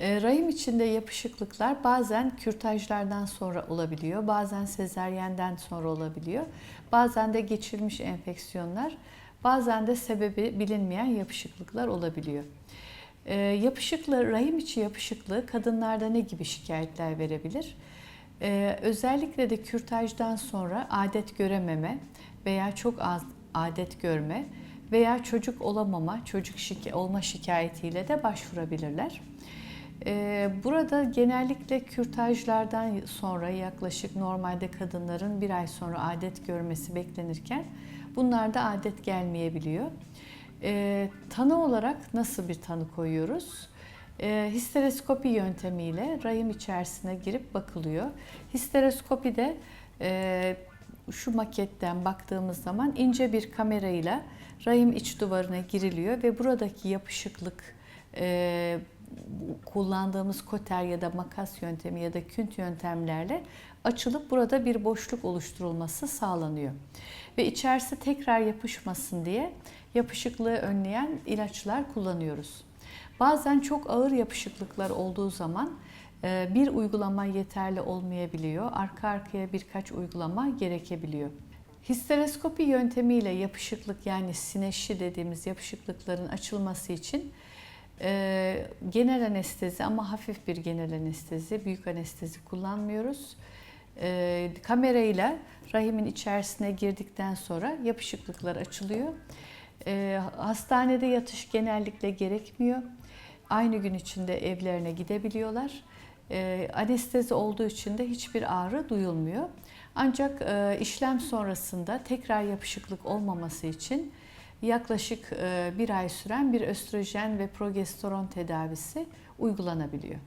E, rahim içinde yapışıklıklar bazen kürtajlardan sonra olabiliyor, bazen sezeryenden sonra olabiliyor, bazen de geçirilmiş enfeksiyonlar, bazen de sebebi bilinmeyen yapışıklıklar olabiliyor. E, yapışıklı, rahim içi yapışıklığı kadınlarda ne gibi şikayetler verebilir? E, özellikle de kürtajdan sonra adet görememe veya çok az adet görme veya çocuk olamama, çocuk şike olma şikayetiyle de başvurabilirler. Ee, Burada genellikle kürtajlardan sonra yaklaşık normalde kadınların bir ay sonra adet görmesi beklenirken bunlarda adet gelmeyebiliyor. Ee, Tanı olarak nasıl bir tanı koyuyoruz? Ee, Histeroskopi yöntemiyle rahim içerisine girip bakılıyor. Histeroskopide e, şu maketten baktığımız zaman ince bir kamerayla rahim iç duvarına giriliyor ve buradaki yapışıklık e, kullandığımız koter ya da makas yöntemi ya da künt yöntemlerle açılıp burada bir boşluk oluşturulması sağlanıyor. Ve içerisi tekrar yapışmasın diye yapışıklığı önleyen ilaçlar kullanıyoruz. Bazen çok ağır yapışıklıklar olduğu zaman e, bir uygulama yeterli olmayabiliyor. Arka arkaya birkaç uygulama gerekebiliyor. Histeroskopi yöntemiyle yapışıklık yani sineşi dediğimiz yapışıklıkların açılması için e, genel anestezi ama hafif bir genel anestezi, büyük anestezi kullanmıyoruz. E, kamerayla rahimin içerisine girdikten sonra yapışıklıklar açılıyor. E, hastanede yatış genellikle gerekmiyor. Aynı gün içinde evlerine gidebiliyorlar. E, anestezi olduğu için de hiçbir ağrı duyulmuyor. Ancak e, işlem sonrasında tekrar yapışıklık olmaması için yaklaşık e, bir ay süren bir östrojen ve progesteron tedavisi uygulanabiliyor.